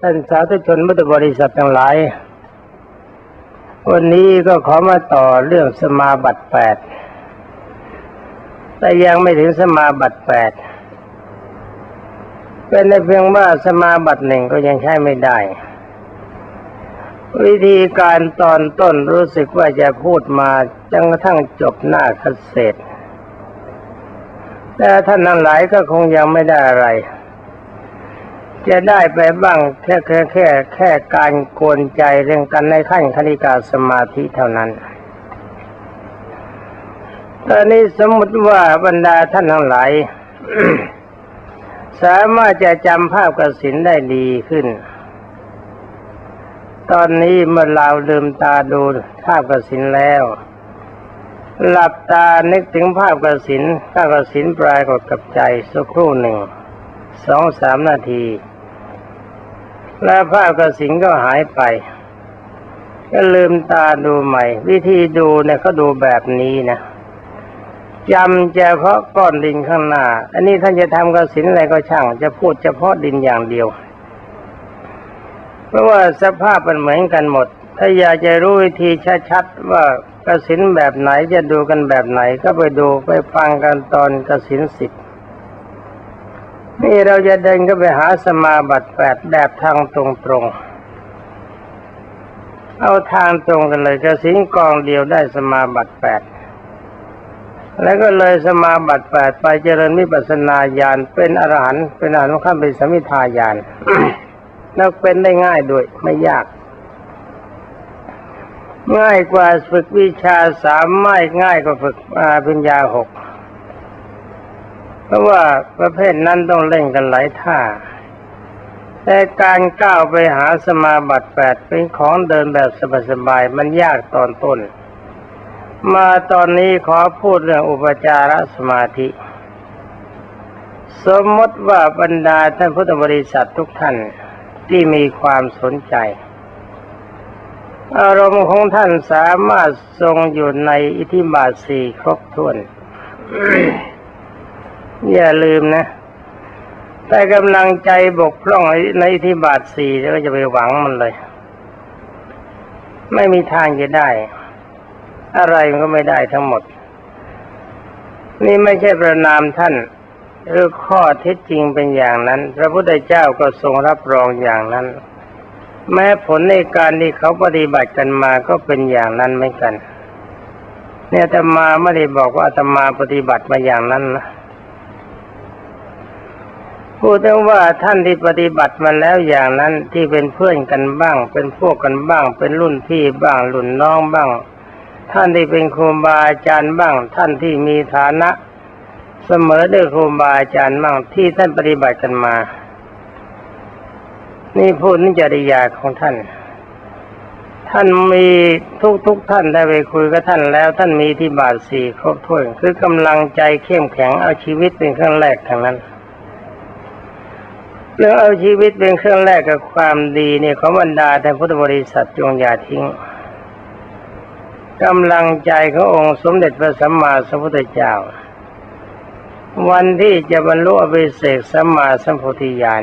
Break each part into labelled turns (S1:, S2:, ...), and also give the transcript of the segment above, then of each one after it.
S1: ท่านสาธุชนมุตบริษัททั้งหลาย วันนี้ก็ขอมาต่อเรื่องสมาบัติแปด แต่ยังไม่ถึงสมาบัติแปด เป็นในเพียงว่าสมาบัติหนึ่งก็ยังใช้ไม่ได้ วิธีการตอนต้นรู้สึกว่าจะพูดมาจนกระทั่งจบหน้าคเศษแต่ท่านทั้งหลายก็คงยังไม่ได้อะไร จะได้ไปบ้างแค่แค่แค่แค่การโกนใจเรื่องกันในขั้นคณิกาสมาธิเท่านั้นตอนนี้สมมติว่าบรรดาท่านทั้งหลายสามารถจะจำภาพกสินได้ดีขึ้น ตอนนี้เมื่อเราลืมตาดูภาพกสินแล้ว หลับตานึกถึงภาพกสินภาพกสินปรายกฏกับใจสักครู่หนึ่ง สองสามนาที แล้วภาพกระสินก็หายไป ก็ลืมตาดูใหม่ วิธีดูเนี่ยเขาดูแบบนี้นะจำเฉพาะก้อนดินข้างหน้า อันนี้ท่านจะทำกระสินอะไรก็ช่าง จะพูดเฉพาะดินอย่างเดียว เพราะว่าสภาพมันเหมือนกันหมด ถ้าอยากจะรู้วิธีชัดๆว่ากระสินแบบไหนจะดูกันแบบไหนก็ไปดูไปฟังกันตอนกระสินสิบ นี่เราจะเดินก็ไปหาสมาบัติแปดแบบทางตรงๆเอาทางตรงกันเลยกสินกองเดียวได้สมาบัติแปดแล้วก็เลยสมาบัติแปดไปเจริญมิปัสนาญาณเป็นอรหันต์เป็นอรหันต์ขั้นเป็นสมิทาญาณแล้วเป็นได้ง่ายด้วยไม่ยาก ง่ายกว่าฝึกวิชาสามไม่ง่ายกว่าฝึกปัญญาหก เพราะว่าประเภทนั้นต้องเล่นกันหลายท่า แต่การก้าวไปหาสมาบัติแปดเป็นของเดินแบบสบายๆมันยากตอนต้น มาตอนนี้ขอพูดเรื่องอุปจารสมาธิ สมมติว่าบรรดาท่านพุทธบริษัททุกท่านที่มีความสนใจ อารมณ์ของท่านสามารถทรงอยู่ในอิทธิบาทสี่ครบถ้วน อย่าลืมนะ แต่กำลังใจบกพร่องในทธิบาทสี่แล้วก็จะไปหวังมันเลย ไม่มีทางจะได้ อะไรมันก็ไม่ได้ทั้งหมด นี่ไม่ใช่ประนามท่านหรือข้อเท็จจริงเป็นอย่างนั้น พระพุทธเจ้าก็ทรงรับรองอย่างนั้น แม้ผลในการที่เขาปฏิบัติกันมาก็เป็นอย่างนั้นเหมือนกัน เนี่ยอาตมาไม่ได้บอกว่าอาตมาปฏิบัติมาอย่างนั้นนะ พูดถึงว่าท่านที่ปฏิบัติมาแล้วอย่างนั้นที่เป็นเพื่อนกันบ้าง เป็นพวกกันบ้าง เป็นรุ่นพี่บ้างรุ่นน้องบ้าง ท่านที่เป็นครูบาอาจารย์บ้าง ท่านที่มีฐานะเสมอด้วยครูบาอาจารย์บ้างที่ท่านปฏิบัติกันมา นี่พูดนิจริยาของท่าน ท่านมีทุกทุกท่านได้ไปคุยกับท่านแล้วท่านมีที่บาทสี่ครบถ้วนคือกำลังใจเข้มแข็งเอาชีวิตเป็นเครื่องแรกทางนั้น เรื่องเอาชีวิตเป็นเครื่องแรกกับความดีเนี่ยของบรรดาแต่พุทธบริษัทจงอย่าทิ้งกำลังใจขององค์สมเด็จพระสัมมาสัมพุทธเจ้า วันที่จะบรรลุอภิเศกสัมมาสัมพุทธิญาณ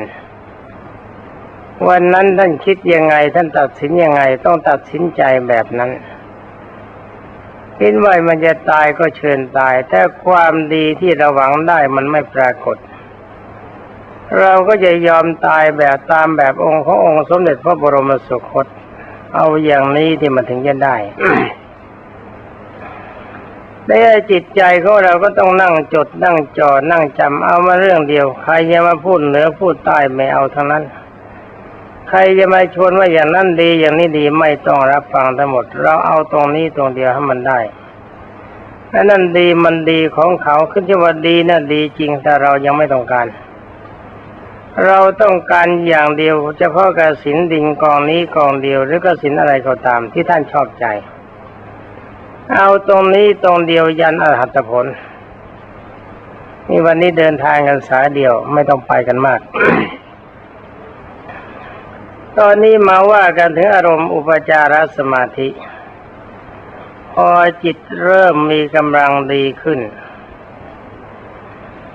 S1: วันนั้นท่านคิดยังไงท่านตัดสินยังไงต้องตัดสินใจแบบนั้นคิดว่ามันจะตายก็เชิญตาย แต่ความดีที่เราหวังได้มันไม่ปรากฏ เราก็จะยอมตายแบบตามแบบองค์ขององค์สมเด็จพระบรมสุคต เอาอย่างนี้ที่มันถึงจะได้แต่จิตใจของเราก็ต้องนั่งจดนั่งจอนั่งจำเอามาเรื่องเดียว ใครจะมาพูดเหนือพูดใต้ไม่เอาทั้งนั้น ใครจะมาชวนว่าอย่างนั้นดีอย่างนี้ดีไม่ต้องรับฟังทั้งหมด เราเอาตรงนี้ตรงเดียวให้มันได้อันนั้นดีมันดีของเขาขึ้นที่ว่าดีนะ่ะดีจริงแต่เรายังไม่ต้องการ เราต้องการอย่างเดียวเฉพาะกสินดิงกองนี้กองเดียว หรือกสินอะไรก็ตามที่ท่านชอบใจ เอาตรงนี้ตรงเดียวยันอรหัตผลนี่วันนี้เดินทางกันสายเดียวไม่ต้องไปกันมาก ตอนนี้มาว่ากันถึงอารมณ์อุปจารสมาธิ พอจิตเริ่มมีกำลังดีขึ้น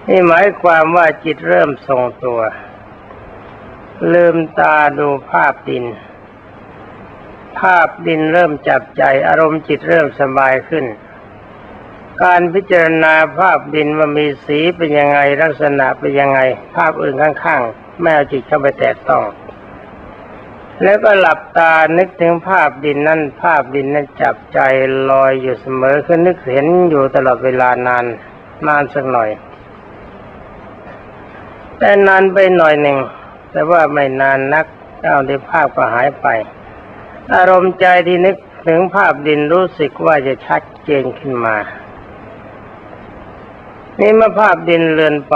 S1: นี่หมายความว่าจิตเริ่มทรงตัว ลืมตาดูภาพดิน ภาพดินเริ่มจับใจอารมณ์จิตเริ่มสบายขึ้น การพิจารณาภาพดินว่ามีสีเป็นยังไงลักษณะเป็นยังไง ภาพอื่นข้างๆ แม่เอาจิตเข้าไปแตะต้อง แล้วก็หลับตานึกถึงภาพดินนั่นภาพดินนั้นจับใจลอยอยู่เสมอคือนึกเห็นอยู่ตลอดเวลานานนานสักหน่อย แต่นานไปหน่อยหนึ่ง แต่ว่าไม่นานนักเอาในภาพก็หายไป อารมณ์ใจที่นึกถึงภาพดินรู้สึกว่าจะชัดเจนขึ้นมา นี่เมื่อภาพดินเลือนไป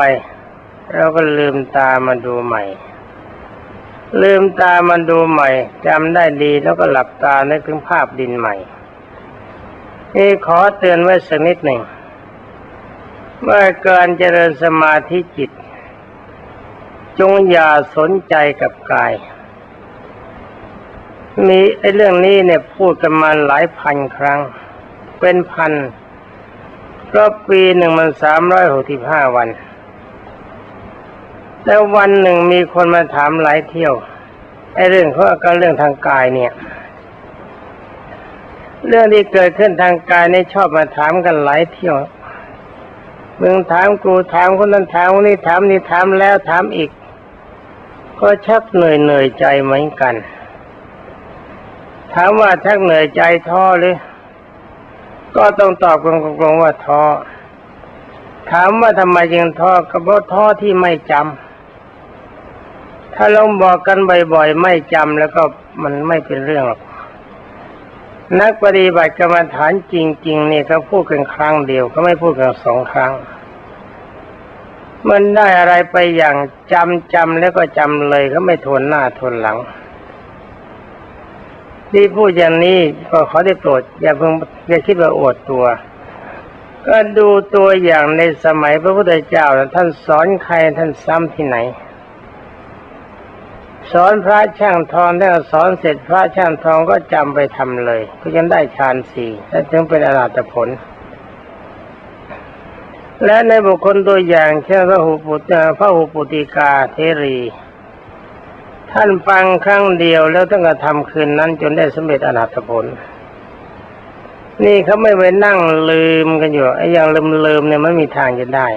S1: เราก็ลืมตามาดูใหม่ ลืมตามาดูใหม่จำได้ดีแล้วก็หลับตานึกถึงภาพดินใหม่นี่ขอเตือนไว้สักนิดหนึ่งว่าการเจริญสมาธิจิต จงอย่าสนใจกับกาย มีไอ้เรื่องนี้เนี่ยพูดกันมาหลายพันครั้ง เป็นพันเพราะปีหนึ่งมันสามร้อยหกสิบห้าวัน แล้ววันหนึ่งมีคนมาถามหลายเที่ยวไอ้เรื่องเขาก็เรื่องทางกายเนี่ย เรื่องที่เกิดขึ้นทางกายนี่ชอบมาถามกันหลายเที่ยวมึงถามกูถามคนนั้นถามคนนี้ถามนี่ถามแล้วถามอีก ก็ชักเหนื่อยเหนื่อยใจเหมือนกัน ถามว่าชักเหนื่อยใจท้อหรือ ก็ต้องตอบกันตรงๆว่าท้อ ถามว่าทำไมจึงท้อก็เพราะท้อที่ไม่จำ ถ้าลองบอกกันบ่อยๆไม่จำแล้วก็มันไม่เป็นเรื่องหรอก นักปฏิบัติกรรมฐานจริง ๆ เนี่ยเขาพูดกันครั้งเดียวเขาไม่พูดกันสองครั้ง มันได้อะไรไปอย่างจำจำแล้วก็จำเลยเขาไม่ทนหน้าทนหลังที่พูดอย่างนี้ก็ขอได้โปรดอย่าเพิ่งอย่าคิดว่าอวดตัว ก็ดูตัวอย่างในสมัยพระพุทธเจ้าท่านสอนใครท่านซ้ำที่ไหน สอนพระช่างทองได้สอนเสร็จพระช่างทองก็จำไปทำเลย ก็ยังได้ฌานสี่และถึงเป็นอรหัตผล และในบุคคลตัวอย่างเช่นพระหูปุตพระหูปุติกาเทรี ท่านฟังครั้งเดียวแล้วต้องกระทำคืนนั้นจนได้สำเร็จอรหัตผล นี่เขาไม่ไปนั่งลืมกันอยู่ไอ้อย่างลืมลืมๆเนี่ยไมันมีทางจะได้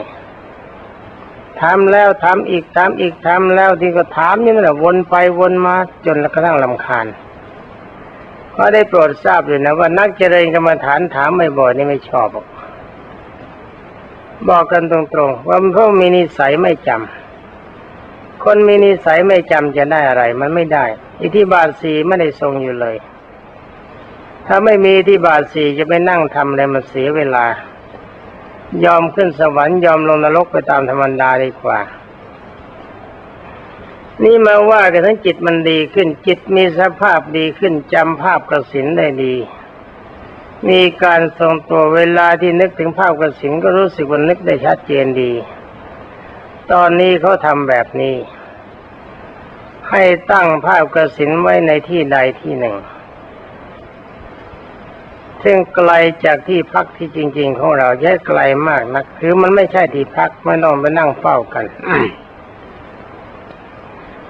S1: ถามแล้วถามอีกถามอีกถามแล้วที่ก็ถามนี่นั่นแหละวนไปวนมาจนกระทั่งลำคาญก็ได้โปรดทราบเลยนะว่านักเจริญกรรมฐานถามไม่บ่อยนี่ไม่ชอบหรอก บอกกันตรงๆว่าพราะมีนิสัยไม่จำคนมีนิสัยไม่จำจะได้อะไร มันไม่ได้ อิทธิบาทสีไม่ได้ทรงอยู่เลย ถ้าไม่มีอิทธิบาทสีจะไปนั่งทำอะไรมันเสียเวลา ยอมขึ้นสวรรค์ยอมลงนรกไปตามธรรมดาดีกว่า นี่มาว่ากันทั้งจิตมันดีขึ้นจิตมีสภาพดีขึ้นจำภาพกระสินได้ดี มีการทรงตัวเวลาที่นึกถึงภาพกระสินก็รู้สึกว่านึกได้ชัดเจนดี ตอนนี้เขาทำแบบนี้ ให้ตั้งภาพกระสินไว้ในที่ใดที่หนึ่ง ซึ่งไกลจากที่พักที่จริง ๆ ของเราแค่ไกลมากนัก คือมันไม่ใช่ที่พักไม่ต้องไปนั่งเฝ้ากัน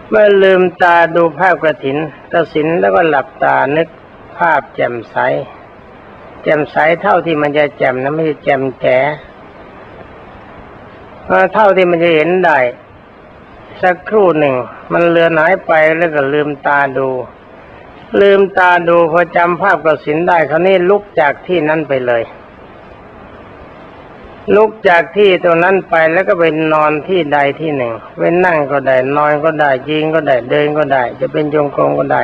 S1: เมื่อลืมตาดูภาพกระถินกระสินแล้วก็หลับตานึกภาพแจ่มใส จ่มใสเท่าที่มันจะแจ่มนะไม่ใช่แจ่มแจ๋เอเท่าที่มันจะเห็นได้สักครู่หนึ่ง มันเลือนหายไปแล้วก็ลืมตาดู ลืมตาดูพอจำภาพกระสินได้คราวนี้ลุกจากที่นั้นไปเลย ลุกจากที่ตรงนั้นไปแล้วก็ไปนอนที่ใดที่หนึ่งไปนั่งก็ได้นอนก็ได้ยิงก็ได้เดินก็ได้ จะเป็นจงกรมก็ได้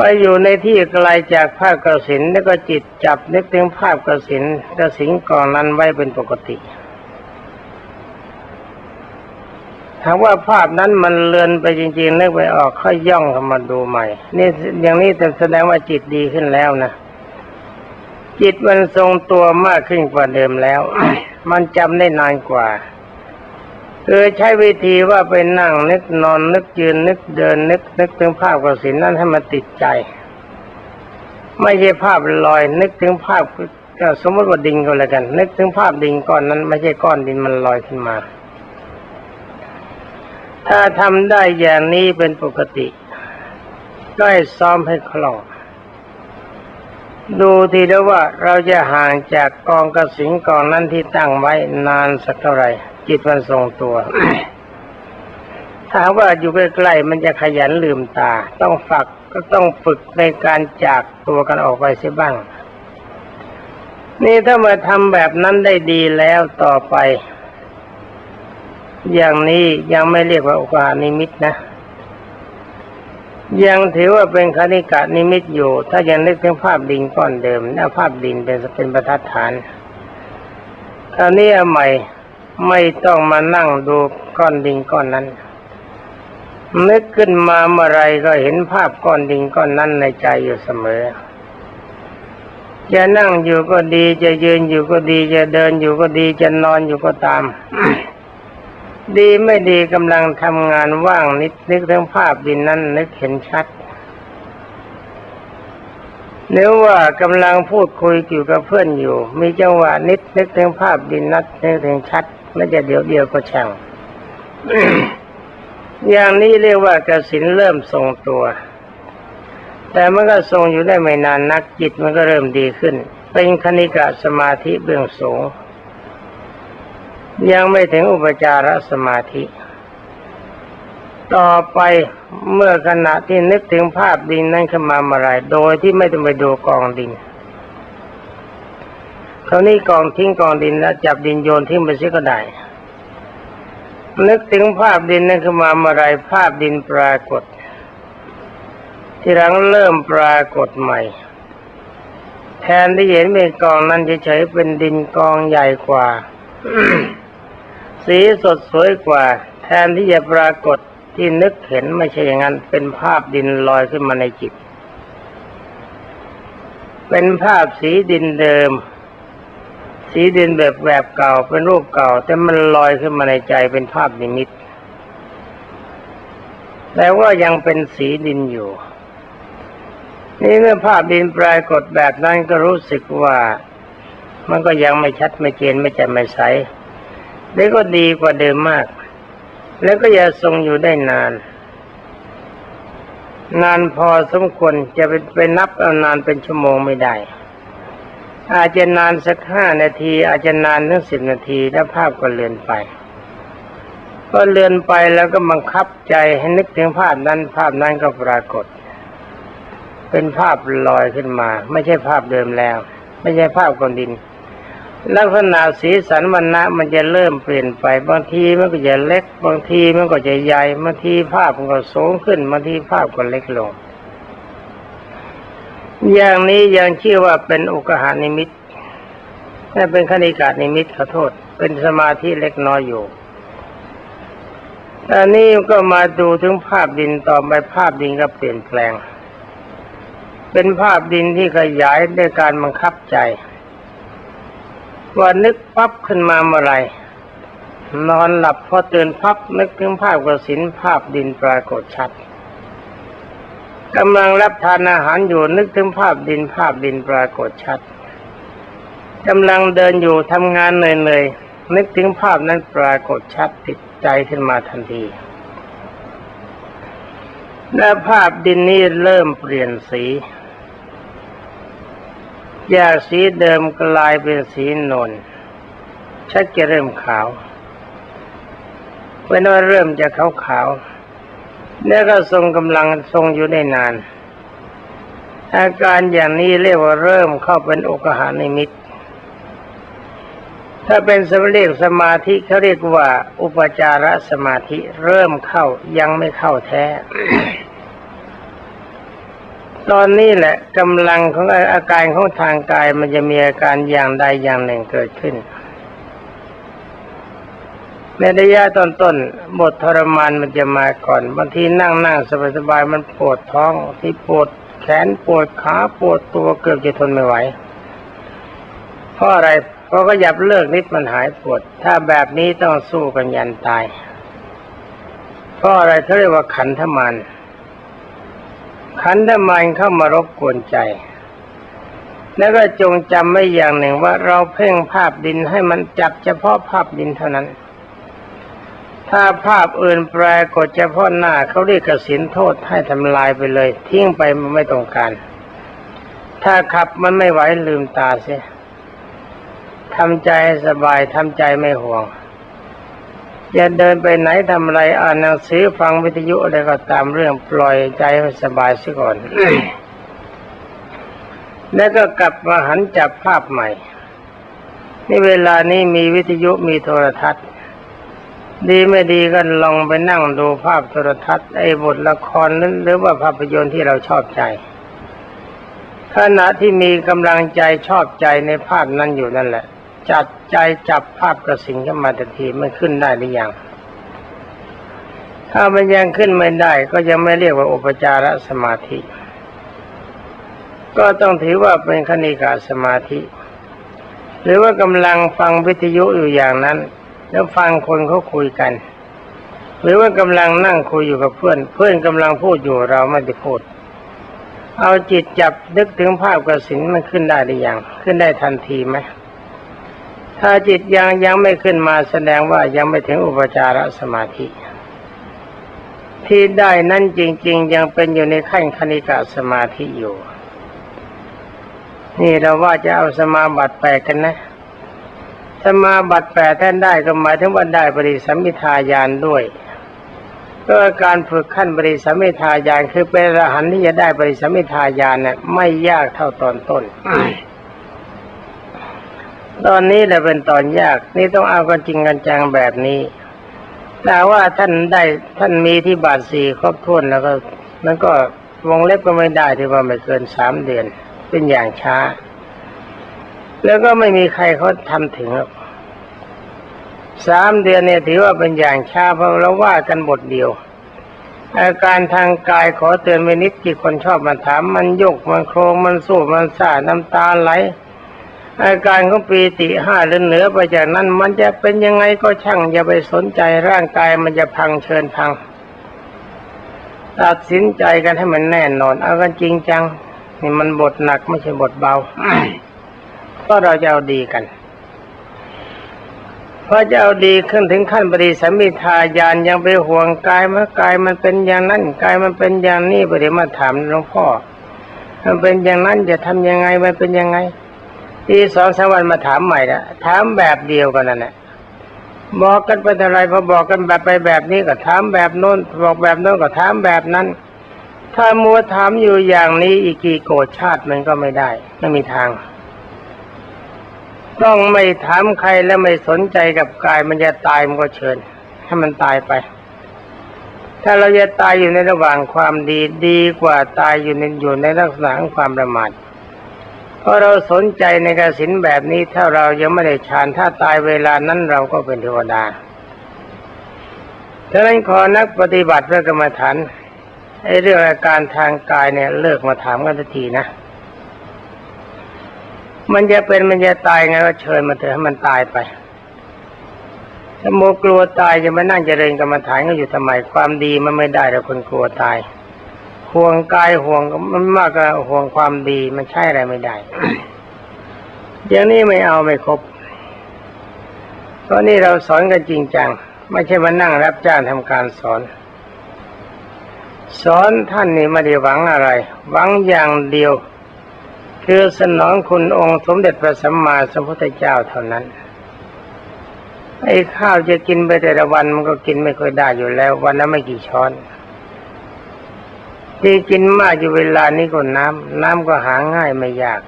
S1: ไปอยู่ในที่ไกลจากภาพกระสินแล้วก็จิตจับนึกถึงภาพกระสินกระสินกองนั้นไว้เป็นปกติถ้าว่าภาพนั้นมันเลือนไปจริงๆนึกไปออกค่อยย่องเข้ามาดูใหม่ นี่อย่างนี้แสดงว่าจิตดีขึ้นแล้วนะจิตมันทรงตัวมากขึ้นกว่าเดิมแล้ว มันจำได้นานกว่า คือใช้วิธีว่าไปนั่งนึกนอนนึกยืนนึกเดินนึกนึกถึงภาพกสินนั้นให้มันติดใจ ไม่ใช่ภาพลอยนึกถึงภาพก็สมมติว่าดินก็แล้วกัน นึกถึงภาพดินก้อนนั้น ไม่ใช่ก้อนดินมันลอยขึ้นมา ถ้าทำได้อย่างนี้เป็นปกติก็ให้ซ้อมให้คล่องดูทีแล้วว่าเราจะห่างจากกองกระสิงกองนั้นที่ตั้งไว้นานสักเท่าไหร่ จิตมันทรงตัว ถ้าว่าอยู่ใกล้ๆมันจะขยันลืมตา ต้องฝักก็ต้องฝึกในการจากตัวกันออกไปเสียบ้าง นี่ถ้ามาทำแบบนั้นได้ดีแล้วต่อไป อย่างนี้ยังไม่เรียกว่าอุปานิมิตนะยังถือว่าเป็นคณิกะนิมิตอยู่ ถ้ายังนึกถึงภาพดินก้อนเดิมนะภาพดินเป็นเป็นประทัดฐานคราวนี้ใหม่ ไม่ต้องมานั่งดูก้อนดินก้อนนั้น นึกขึ้นมาเมื่อไรก็เห็นภาพก้อนดินก้อนนั้นในใจอยู่เสมอ จะนั่งอยู่ก็ดี จะยืนอยู่ก็ดี จะเดินอยู่ก็ดี จะนอนอยู่ก็ตาม ดีไม่ดีกำลังทำงานว่างนิดนึกถึงภาพดินนั้นนึกเห็นชัดเนื้อว่ากำลังพูดคุยอยู่กับเพื่อนอยู่ มีจังหวะนิดนึกถึงภาพดินนัดนึกถึงชัด แล้วจะเดี๋ยวเดียวก็ช่างอย่างนี้เรียกว่ากสินเริ่มทรงตัว แต่มันก็ทรงอยู่ได้ไม่นานนักจิตมันก็เริ่มดีขึ้น เป็นคณิกะสมาธิเบื้องสูง ยังไม่ถึงอุปจารสมาธิ ต่อไปเมื่อขณะที่นึกถึงภาพดินนั้นขึ้นมาเมื่อไรโดยที่ไม่ต้องไปดูกองดิน คราวนี้กองทิ้งกองดินแล้วจับดินโยนทิ้งไปเสีก็ได้ นึกถึงภาพดินนั้นขึ้นมาเมื่อไรภาพดินปรากฏ ที่หลังเริ่มปรากฏใหม่ แทนที่เห็นเป็นกองนั้นเฉยๆเป็นดินกองใหญ่กว่า สีสดสวยกว่า แทนที่จะปรากฏที่นึกเห็นไม่ใช่อย่างนั้น เป็นภาพดินลอยขึ้นมาในจิต เป็นภาพสีดินเดิม สีดินแบบแบบเก่าเป็นรูปเก่า แต่มันลอยขึ้นมาในใจเป็นภาพนิมิตแต่ว่ายังเป็นสีดินอยู่ นี่เมื่อภาพดินปรากฏแบบนั้นก็รู้สึกว่ามันก็ยังไม่ชัดไม่เจนไม่แจ่มไม่ใสแล้วก็ดีกว่าเดิมมาก แล้วก็อย่าทรงอยู่ได้นาน นานพอสมควรจะไปไปนับเอานานเป็นชั่วโมงไม่ได้ อาจจะนานสักห้านาที อาจจะนานถึงสิบนาทีแล้วภาพก็เลือนไป ก็เลือนไปแล้วก็บังคับใจให้นึกถึงภาพนั้นภาพนั้นก็ปรากฏ เป็นภาพลอยขึ้นมา ไม่ใช่ภาพเดิมแล้ว ไม่ใช่ภาพกองดินลักษณะสีสันวันนะมันจะเริ่มเปลี่ยนไป บางทีมันก็จะเล็ก บางทีมันก็จะใหญ่บางทีภาพมันก็สูงขึ้นบางทีภาพก็เล็กลง อย่างนี้ยังชื่อว่าเป็นอุกหานิมิตนั่นเป็นคณิกานิมิตขอโทษ เป็นสมาธิเล็กน้อยอยู่ตอนนี้ก็มาดูถึงภาพดินต่อไปภาพดินก็เปลี่ยนแปลง เป็นภาพดินที่ขยายด้วยการบังคับใจ ว่านึกปั๊บขึ้นมาเมื่อไรนอนหลับพอตื่นพับนึกถึงภาพกสินภาพดินปรากฏชัด กำลังรับทานอาหารอยู่นึกถึงภาพดินภาพดินปรากฏชัดกำลังเดินอยู่ทำงานเหนื่อยๆนึกถึงภาพนั้นปรากฏชัดติดใจขึ้นมาทันที และภาพดินนี้เริ่มเปลี่ยนสีจากสีเดิมกลายเป็นสีนวลชักจะเริ่มขาวเป็นว่าเริ่มจะขาวขาว แล้วก็ทรงกำลังทรงอยู่ได้นาน อาการอย่างนี้เรียกว่าเริ่มเข้าเป็นอกหานิมิต ถ้าเป็นสมเรียกสมาธิเขาเรียกว่า อุปจารสมาธิเริ่มเข้ายังไม่เข้าแท้ ตอนนี้แหละกำลังของอาการของทางกายมันจะมีอาการอย่างใดอย่างหนึ่งเกิดขึ้น ในระยะต้นๆบททรมานมันจะมาก่อนบางทีนั่งนั่งสบายๆมันปวดท้องที่ปวดแขนปวดขาปวดตัวเกือบจะทนไม่ไหวเพราะอะไรเพราะก็ยับเลิกนิดมันหายปวด ถ้าแบบนี้ต้องสู้กันยันตายเพราะอะไรเขาเรียกว่าขันธมานขันธมานเข้ามารบกวนใจ แล้วก็จงจำไว้อย่างหนึ่งว่าเราเพ่งภาพดินให้มันจับเฉพาะภาพดินเท่านั้น ถ้าภาพอื่นปรากฏเฉพาะหน้าเขาเรียกกสินโทษให้ทำลายไปเลย ทิ้งไปมันไม่ต้องการ ถ้าขับมันไม่ไหวลืมตาเสียทำใจสบายทำใจไม่ห่วงอย่าเดินไปไหนทำอะไรอ่านหนังสือฟังวิทยุอะไรก็ตามเรื่องปล่อยใจให้สบายซะก่อน แล้วก็กลับมาหันจับภาพใหม่ ในเวลานี้มีวิทยุมีโทรทัศน์ ดีไม่ดีก็ลองไปนั่งดูภาพโทรทัศน์ไอ้บทละครนั้นหรือว่าภาพยนตร์ที่เราชอบใจ ขณะที่มีกำลังใจชอบใจในภาพนั้นอยู่นั่นแหละ จัดใจจับภาพกระสิงขึ้นมาทันทีมันขึ้นได้หรือยังถ้ามันยังขึ้นไม่ได้ก็ยังไม่เรียกว่าอุปจารสมาธิ ก็ต้องถือว่าเป็นคณิกาสมาธิ หรือว่ากำลังฟังวิทยุอยู่อย่างนั้น แล้วฟังคนเขาคุยกัน หรือว่ากำลังนั่งคุยอยู่กับเพื่อน เพื่อนกำลังพูดอยู่เราไม่ได้พูด เอาจิตจับนึกถึงภาพกระสินมันขึ้นได้หรือยังขึ้นได้ทันทีไหมถ้าจิตยังยังไม่ขึ้นมาแสดงว่ายังไม่ถึงอุปจารสมาธิ ที่ได้นั่นจริง ๆ ยังเป็นอยู่ในขั้นคณิกาสมาธิอยู่ นี่เราว่าจะเอาสมาบัติแปกันนะ สมาบัติแปดท่านได้ก็หมายถึงว่าได้บริสัมมิทายานด้วยก็การฝึกขั้นบริสัมมิทายานคือเป็นอรหันต์ที่จะได้บริสัมมิทายานเนี่ยไม่ยากเท่าตอนต้น ตอนนี้แหละเป็นตอนยาก นี่ต้องเอากันจริงกันจังแบบนี้แต่ว่าท่านได้ท่านมีที่บาทสี่ครบถ้วนแล้วก็มันก็วงเล็บก็ไม่ได้ที่ว่าไม่เกินสามเดือน เป็นอย่างช้า แล้วก็ไม่มีใครเขาทำถึงหรอกสามเดือนเนี่ยถือว่าเป็นอย่างช้าเพราะเราว่ากันบทเดียว อาการทางกายขอเตือนไว้นิดที่คนชอบมาถาม มันยกมันโครงมันสู้มันซ่าน้ำตาไหล อาการของปีติห้าหรือเหนือไปจากนั้น มันจะเป็นยังไงก็ช่างอย่าไปสนใจร่างกายมันจะพังเชิญพัง ตัดสินใจกันให้มันแน่นอน เอากันจริงจัง นี่มันบทหนักไม่ใช่บทเบา ก็เราจะเอาดีกันพอจะเอาดีขึ้นถึงขั้นปฏิสัมมิทายานยังไปห่วงกายมันกายมันเป็นอย่างนั้นกายมันเป็นอย่างนี้ปเดี๋ยวมาถามหลวงพ่อ มันเป็นอย่างนั้นจะทำยังไงมันเป็นยังไงทีสองสามวันมาถามใหม่ละถามแบบเดียวกันนั่นแหละบอกกันไปอะไรพอบอกกันแบบไปแบบนี้ก็ถามแบบโน้นบอกแบบโน้นก็ถามแบบนั้น ถ้ามัวถามอยู่อย่างนี้อีกกี่โกรธชาติมันก็ไม่ได้ ไม่มีทาง ต้องไม่ถามใครแล้วไม่สนใจกับกายมันจะตายมันก็เชิญให้มันตายไป ถ้าเราจะตายอยู่ในระหว่างความดีดีกว่าตายอยู่ในอยู่ในลักษณะของความประมาทเพราะเราสนใจในกสินแบบนี้ถ้าเรายังไม่ได้ฌานถ้าตายเวลานั้นเราก็เป็นเทวดาฉะนั้นขอนักปฏิบัติเพื่อกรรมฐานไอ้เรื่องอาการทางกายเนี่ยเลิกมาถามกันทันทีนะ มันจะเป็นมันจะตายไงก็เชิญมาเถอะให้มันตายไปถ้าโมกลัวตายจะมานั่งเจริญกรรมฐานก็อยู่ทำไมความดีมันไม่ได้แล้วคนกลัวตาย ห่วงกายห่วงมันมากกว่าห่วงความดีมันใช่อะไรไม่ได้อย่างนี้ไม่เอาไม่ครบเพราะนี่เราสอนกันจริงจังไม่ใช่มานั่งรับจ้างทำการสอน สอนท่านนี่ไม่ได้หวังอะไร หวังอย่างเดียว คือสนองคุณองค์สมเด็จพระสัมมาสัมพุทธเจ้าเท่านั้นไอ้ข้าวจะกินไปแต่ละวันมันก็กินไม่ค่อยได้อยู่แล้ว วันละไม่กี่ช้อน ที่กินมากอยู่เวลานี้ก็น้ำน้ำก็หาง่ายไม่ยาก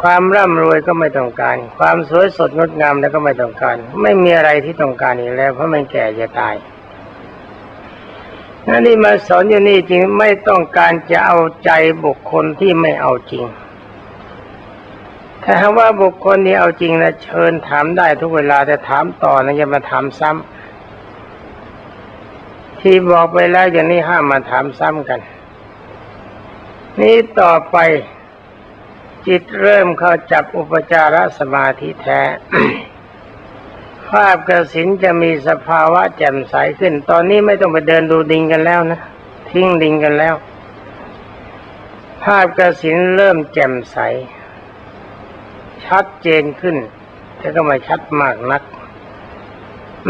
S1: ความร่ำรวยก็ไม่ต้องการ ความสวยสดงดงามแล้วก็ไม่ต้องการ ไม่มีอะไรที่ต้องการอีกแล้ว เพราะมันแก่จะตาย นั่นนี่มาสอนอยู่นี่จริงไม่ต้องการจะเอาใจบุคคลที่ไม่เอาจริง ถ้าว่าบุคคลนี้เอาจริงนะเชิญถามได้ทุกเวลาแต่ถามต่อนะอย่ามาถามซ้ำที่บอกไปแล้วอย่างนี้ห้ามมาถามซ้ำกัน นี่ต่อไปจิตเริ่มเข้าจับอุปจารสมาธิแท้ ภาพกระสินจะมีสภาวะแจ่มใสขึ้น ตอนนี้ไม่ต้องไปเดินดูดิงกันแล้วนะ ทิ้งดิงกันแล้ว ภาพกระสินเริ่มแจ่มใส ชัดเจนขึ้นแต่ก็ไม่ชัดมากนัก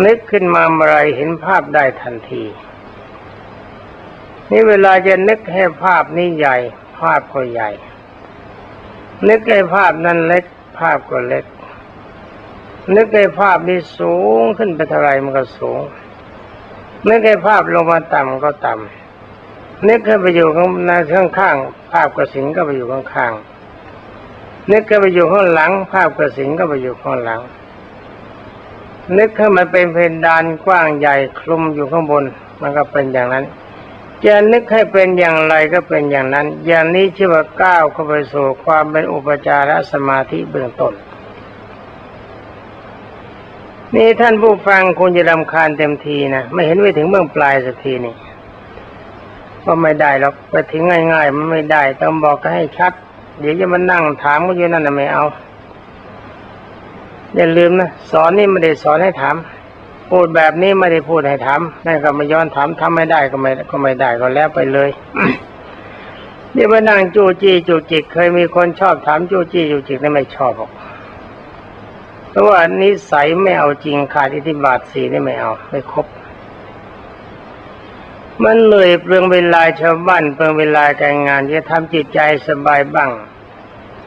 S1: นึกขึ้นมาเมื่อไรเห็นภาพได้ทันที นี่เวลาจะนึกให้ภาพนี้ใหญ่ ภาพก็ใหญ่ นึกให้ภาพนั้นเล็ก ภาพก็เล็ก นึกให้ภาพนี้สูงขึ้นไปเท่าไรมันก็สูง นึกให้ภาพลงมาต่ำก็ต่ำนึกให้ไปอยู่ข้างในข้างข้างภาพกระสินก็ไปอยู่ข้างข้างนึกให้ไปอยู่ข้างหลัง ภาพกระสินก็ไปอยู่ข้างหลัง นึกให้มันเป็นเพดานกว้างใหญ่คลุมอยู่ข้างบน มันก็เป็นอย่างนั้นจะนึกให้เป็นอย่างไรก็เป็นอย่างนั้น อย่างนี้ชื่อว่าก้าวเข้าไปสู่ความเป็นอุปจารสมาธิเบื้องต้น นี่ท่านผู้ฟังคงจะรำคาญเต็มทีนะไม่เห็นไปถึงเบื้องปลายสักทีนี่ก็ไม่ได้หรอกไปถึงง่าย ๆ มันไม่ได้ต้องบอกก็ให้ชัด เดี๋ยวจะมานั่งถามก็อยู่นั่นนะไม่เอาอย่าลืมนะสอนนี่ไม่ได้สอนให้ถามพูดแบบนี้ไม่ได้พูดให้ถามนั่นก็ไม่ย้อนถามทำไม่ได้ก็ไม่ก็ไม่ได้ก็แล้วไปเลยเดี๋ยวมานั่งจูจี้จูจิก เคยมีคนชอบถามจูจี้จูจิกนี่ไม่ชอบหรอก เพราะว่านิสัยไม่เอาจริงขาดอิทธิบาทสีนี่ไม่เอาไม่ครบ มันเลยเปลืองเวลาชาวบ้านเปลืองเวลาการงานจะทำจิตใจสบายบ้าง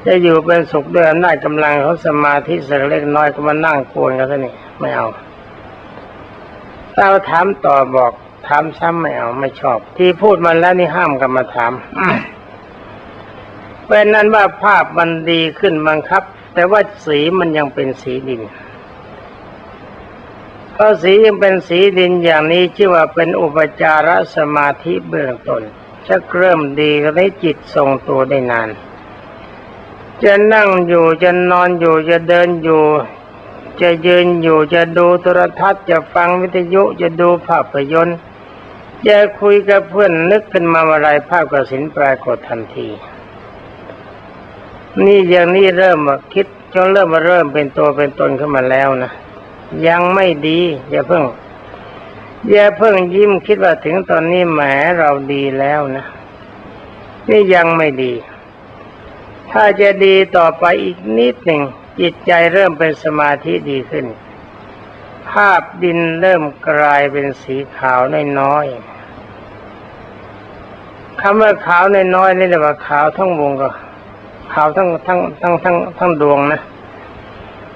S1: จะอยู่เป็นสุขด้วยอำนาจกำลังเขาสมาธิสักเล็กน้อยก็มานั่งกวนกันซะนี่ไม่เอาเราถามต่อบอกถามซ้ำไม่เอาไม่ชอบ ที่พูดมาแล้วนี่ห้ามกันมาถามเป็นนั้นว่าภาพมันดีขึ้นบังคับ แต่ว่าสีมันยังเป็นสีดินเพราะสียังเป็นสีดินอย่างนี้ชื่อว่าเป็นอุปจารสมาธิเบื้องต้นจะเริ่มดีก็ได้จิตทรงตัวได้นาน จะนั่งอยู่จะนอนอยู่จะเดินอยู่ จะยืนอยู่จะดูโทรทัศน์จะฟังวิทยุจะดูภาพยนตร์จะคุยกับเพื่อนนึกขึ้นมาอะไรภาพกระสินปรากฏทันที นี่อย่างนี้เริ่มมาคิดจนเริ่มมาเริ่มเป็นตัวเป็นตนขึ้นมาแล้วนะยังไม่ดีอย่าเพิ่งอย่าเพิ่งยิ้มคิดว่าถึงตอนนี้แหมเราดีแล้วนะนี่ยังไม่ดี ถ้าจะดีต่อไปอีกนิดหนึ่งจิตใจเริ่มเป็นสมาธิดีขึ้น ภาพดินเริ่มกลายเป็นสีขาวน้อยๆคำว่าขาวน้อยๆนี่เรียกว่าขาวทั้งวงก็ ขาวทั้งทั้งทั้งทั้งทั้งดวงนะ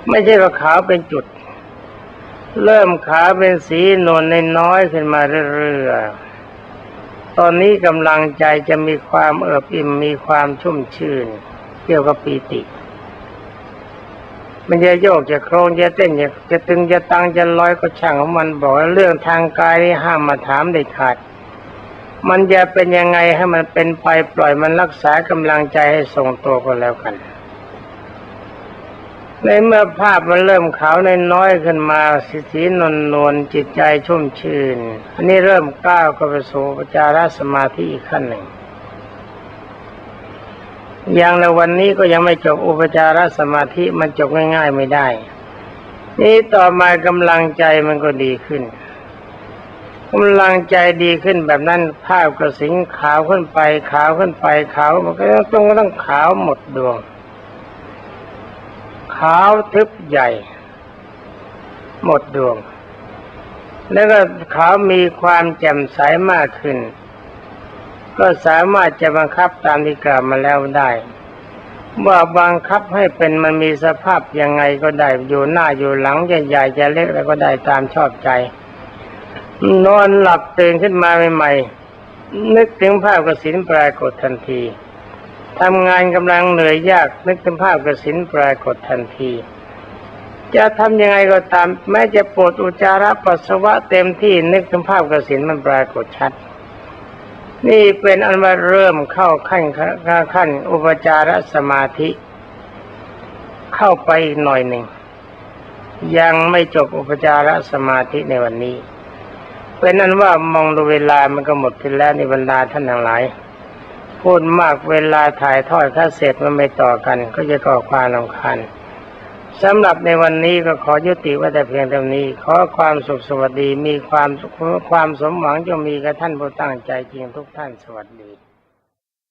S1: ไม่ใช่ว่าขาวเป็นจุด เริ่มขาวเป็นสีนวลในน้อยขึ้นมาเรื่อยๆตอนนี้กำลังใจจะมีความเอิบอิ่มมีความชุ่มชื่น เกี่ยวกับปีติ มันจะโยกจะโครงจะเต้นจะจะตึงจะตังจะลอยก็ช่างของมันบอกเรื่องทางกายนี่ห้ามมาถามเด็ดขาด มันจะเป็นยังไงให้มันเป็นไปปล่อยมันรักษากำลังใจให้ทรงตัวก็แล้วกัน ในเมื่อภาพมันเริ่มขาวน้อยขึ้นมาสีสีนวลนวลจิตใจชุ่มชื่น อันนี้เริ่มก้าวเข้าไปสู่ปจจารสมาธิอีกขั้นหนึ่งอย่างในวันนี้ก็ยังไม่จบอุปจารสมาธิมันจบง่าย ๆไม่ได้ นี่ต่อมากำลังใจมันก็ดีขึ้น กำลังใจดีขึ้นแบบนั้นภาพกระสิงขาวขึ้นไป ขาวขึ้นไป ขาวมันก็ต้องต้องขาวหมดดวง ขาวทึบใหญ่ หมดดวง แล้วก็ขาวมีความแจ่มใสมากขึ้น ก็สามารถจะบังคับตามที่กล่าวมาแล้วได้ว่าบังคับให้เป็นมันมีสภาพยังไงก็ได้อยู่หน้าอยู่หลังใหญ่จะเล็กอะไรก็ได้ตามชอบใจ นอนหลับตื่นขึ้นมาใหม่ๆ นึกถึงภาพกสินปรากฏทันทีทำงานกำลังเหนื่อยยาก นึกถึงภาพกสินปรากฏทันที จะทำยังไงก็ตาม แม้จะปวดอุจจาระปัสสาวะเต็มที่นึกถึงภาพกสินมันปรากฏชัด นี่เป็นอันว่าเริ่มเข้าขั้นขั้นอุปจารสมาธิ เข้าไปอีกหน่อยหนึ่ง ยังไม่จบอุปจารสมาธิในวันนี้ เป็นนั้นว่ามองดูเวลามันก็หมดไปแล้วในบรรดาท่านทั้งหลาย พูดมากเวลาถ่ายทอดถ้าเสร็จมันไม่ต่อกัน ก็จะก่อความลำคาญสำหรับในวันนี้ก็ขอยุติไว้แต่เพียงเท่านี้ ขอความสุขสวัสดีมีความความสมหวังจะมีกับท่านผู้ตั้งใจจริงทุกท่านสวัสดี